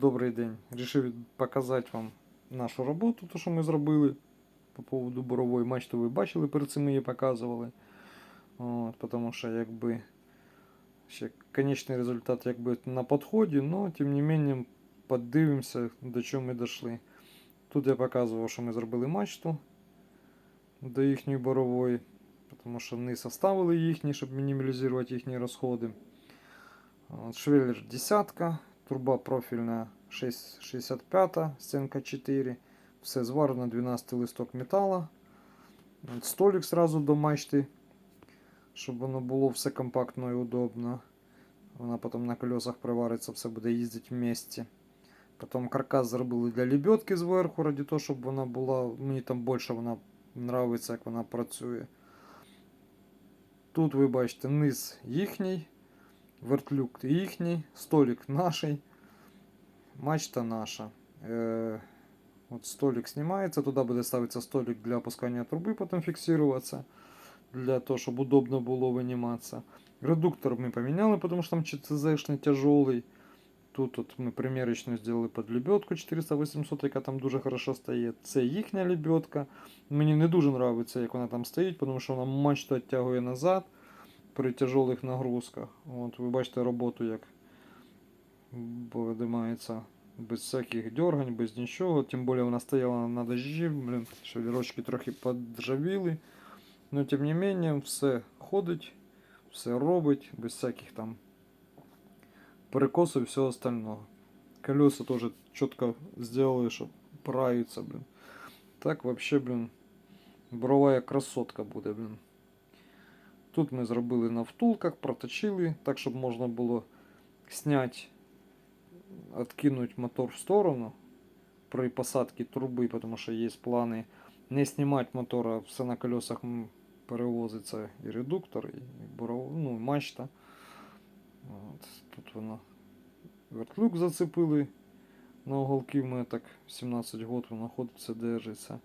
Добрий день. Рішив показати вам нашу роботу, то що ми зробили по поводу борової мачти. Ви бачили, перед цим ми її показували. От, тому що якби ще конечний результат якби на підході, але тим не менше подивимося, до чого ми дійшли. Тут я показував, що ми зробили мачту до їхньої борової, тому що низ оставили їхні, щоб мінімалізувати їхні розходи. От, швеллер десятка, труба профільна 6,65, стінка 4. Все зварено 12 листок металу. Столик сразу до мачти, щоб воно було все компактно і удобно. Вона потім на колесах привариться, все буде їздити в місті. Потім каркас зробили для лебедки зверху, ради того, щоб вона була. Мені там більше вона подобається, як вона працює. Тут ви бачите низ їхній, вертлюк їхній, столик наший, мачта наша. Е, от столик знімається, туди буде ставитися столик для опускання труби, потім фіксуватися, для того, щоб удобно було виніматися. Редуктор ми поміняли, тому що там ЧЦЗшний тяжелый. Тут от ми примірочну зробили під лебедку 400-800, яка там дуже хорошо стоїть. Це їхня лебедка. Мені не дуже подобається, як вона там стоїть, тому що вона мачту відтягує назад при тяжелих нагрузках. От ви бачите роботу, як видимається без всяких дергань, без нічого. Тим більше вона стояла на дожді, блін, шевірочки трохи подржавіли. Но тим не менее, все ходить, все робить, без всяких там перекосов и всего остального. Колеса тоже четко сделали, чтобы правиться, блин. Так вообще, блин, бровая красотка буде, блин. Тут ми зробили на втулках, проточили, так, щоб можна було снять, откинуть мотор в сторону при посадке трубы, потому что есть планы не снимать мотора, все на колесах перевозиться і редуктор, і буров, ну, мачта. От, тут воно вертлюк зацепили на уголки, в так 17 год воно ходиться, держиться.